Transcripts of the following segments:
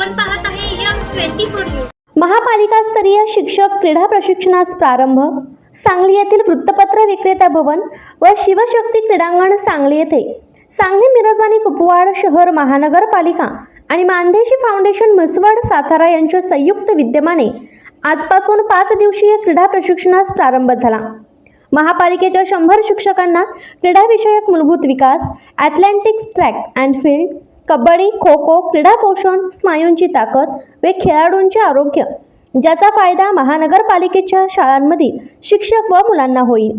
आपण पाहत आहे यम ट्वेंटी फोर न्यूज. महापालिका स्तरीय शिक्षक क्रीडा प्रशिक्षणास प्रारंभ. सांगली येथील वृत्तपत्र विक्रेता भवन व शिवशक्ती क्रीडांगण सांगली येथे. सांगली मिरज आणि कुपवाड शहर महानगरपालिका आणि मानदेशी फाउंडेशन म्हसवड सातारा यांच्या संयुक्त विद्यमाने आजपासून पाच दिवसीय क्रीडा प्रशिक्षणास प्रारंभ झाला. महापालिकेच्या शंभर शिक्षकांना क्रीडाविषयक मूलभूत विकास athletics track and field kabaddi kho kho क्रीडा पोषण स्नायूंची ताकद व खेळाडूंचे आरोग्य ज्याचा फायदा महानगरपालिकेच्या शाळांमधील शिक्षक व मुलांना होईल.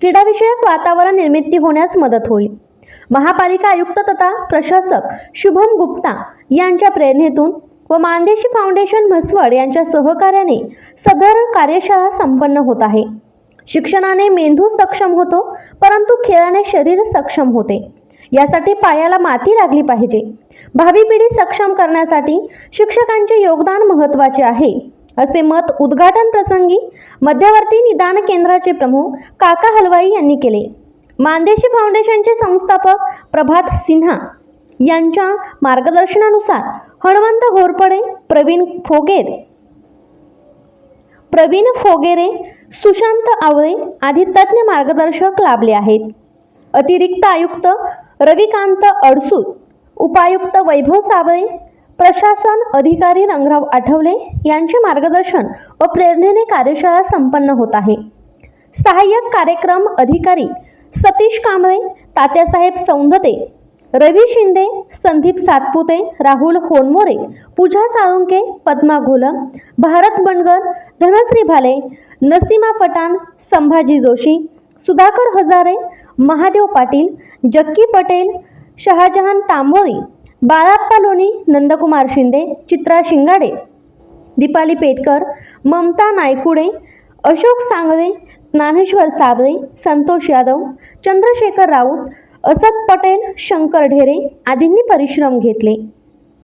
क्रीडाविषयक वातावरण निर्मिती होण्यास मदत होईल. महापालिका आयुक्त तथा प्रशासक शुभम गुप्ता यांच्या प्रेरणेतून व मानदेशी फाउंडेशन म्हसवड यांच्या सहकार्याने सदर कार्यशाळा संपन्न होत आहे. शिक्षणाने मेंदू सक्षम होतो परंतु खेळाने शरीर सक्षम होते. यासाठी पायाला माती लागली पाहिजे. भावी पिढी सक्षम करण्यासाठी शिक्षकांचे योगदान महत्त्वाचे आहे. असे मत उद्घाटन प्रसंगी मध्यवर्ती निदान केंद्राचे प्रमुख काका हलवाई यांनी केले. मानदेशी फाउंडेशनचे संस्थापक प्रभात सिन्हा यांच्या मार्गदर्शनानुसार हणवंत घोरपडे प्रवीण फोगेर प्रवीण फोगेरे सुशांत आवळे आदी तज्ज्ञ मार्गदर्शक लाभले आहेत. अतिरिक्त आयुक्त रविकांत अडसूत उपायुक्त वैभव साबळे प्रशासन अधिकारी रंगराव आठवले यांचे मार्गदर्शन व प्रेरणेने कार्यशाळा संपन्न होत आहे. सहाय्यक कार्यक्रम अधिकारी सतीश कांबळे तात्यासाहेब सौंदते रवी शिंदे संदीप सातपुते राहुल होनमोरे पूजा साळुंके पद्मा घोलम भारत बनगर धनश्री भाले नसीमा पठाण संभाजी जोशी सुधाकर हजारे महादेव पाटील जक्की पटेल शहाजहान तांबोळी बाळाप्पा लोणी नंदकुमार शिंदे चित्रा शिंगाडे दीपाली पेटकर ममता नायकुडे अशोक सांगळे ज्ञानेश्वर साबळे संतोष यादव चंद्रशेखर राऊत असद पटेल शंकर ढेरे आदींनी परिश्रम घेतले.